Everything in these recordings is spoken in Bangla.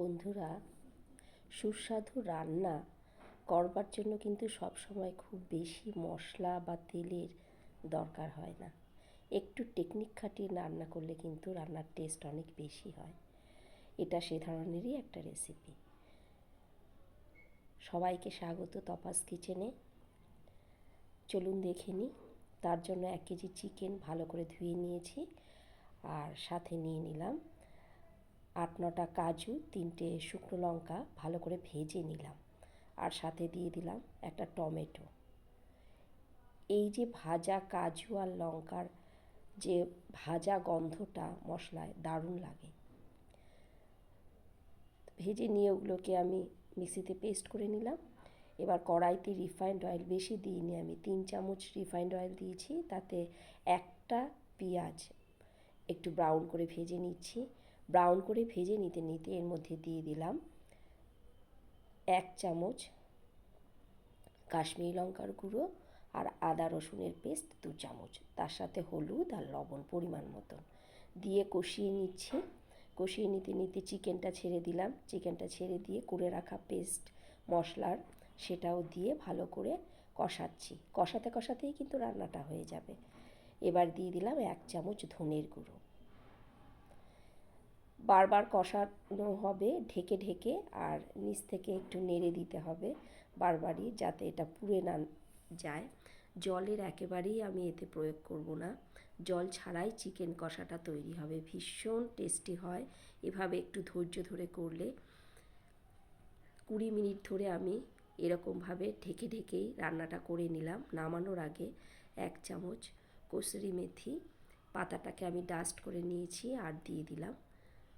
বন্ধুরা, সুস্বাদু রান্না করবার জন্য কিন্তু সবসময় খুব বেশি মশলা বা তেলের দরকার হয় না। একটু টেকনিক খাটিয়ে রান্না করলে কিন্তু রান্নার টেস্ট অনেক বেশি হয়। এটা সে ধরনেরই একটা রেসিপি সবাইকে স্বাগত তপাস কিচেনে। চলুন দেখে নিই তার জন্য এক কেজি চিকেন ভালো করে ধুয়ে নিয়েছি আর সাথে নিয়ে নিলাম আট, নটা কাজু, তিনটে শুকনো লঙ্কা ভালো করে ভেজে নিলাম। আর সাথে দিয়ে দিলাম একটা টমেটো। এই যে ভাজা কাজু আর লঙ্কার যে ভাজা গন্ধটা মশলায় দারুণ লাগে। ভেজে নিয়ে ওগুলোকে আমি মিক্সিতে পেস্ট করে নিলাম। এবার কড়াইতে রিফাইন্ড অয়েল বেশি দিইনি আমি, তিন চামচ রিফাইন্ড অয়েল দিয়েছি। তাতে একটা পেঁয়াজ একটু ব্রাউন করে ভেজে নিচ্ছি। ব্রাউন করে ভেজে নিতে নিতে এর মধ্যে দিয়ে দিলাম এক চামচ কাশ্মীরি লঙ্কার গুঁড়ো আর আদা রসুনের পেস্ট দু চামচ। তার সাথে হলুদ আর লবণ পরিমাণ মতন দিয়ে কষিয়ে নিচ্ছি। কষিয়ে নিতে নিতে চিকেনটা ছেড়ে দিলাম। চিকেনটা ছেড়ে দিয়ে করে রাখা পেস্ট মশলার সেটাও দিয়ে ভালো করে কষাচ্ছি। কষাতে, কষাতেই কিন্তু রান্নাটা হয়ে যাবে। এবার দিয়ে দিলাম এক চামচ ধনের গুঁড়ো। বারবার কষানো হবে, ঢেকে ঢেকে আর নিচ থেকে একটু নেড়ে দিতে হবে বারবারই যাতে এটা পুড়ে না যায়। জলের একেবারেই আমি এতে প্রয়োগ করব না। জল ছাড়াই চিকেন কষাটা তৈরি হবে। ভীষণ টেস্টি হয়। এভাবে একটু ধৈর্য ধরে করলে কুড়ি মিনিট ধরে আমি এরকমভাবে ঢেকে ঢেকেই রান্নাটা করে নিলাম। নামানোর আগে এক চামচ কসুরি মেথি। পাতাটাকে আমি ডাস্ট করে নিয়েছি আর দিয়ে দিলাম।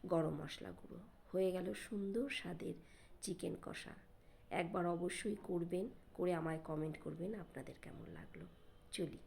গরম মশলা গুঁড়ো হয়ে গেল সুন্দর স্বাদের চিকেন কষা। একবার অবশ্যই করবেন, করে আমায় কমেন্ট করবেন আপনাদের কেমন লাগল। চলি।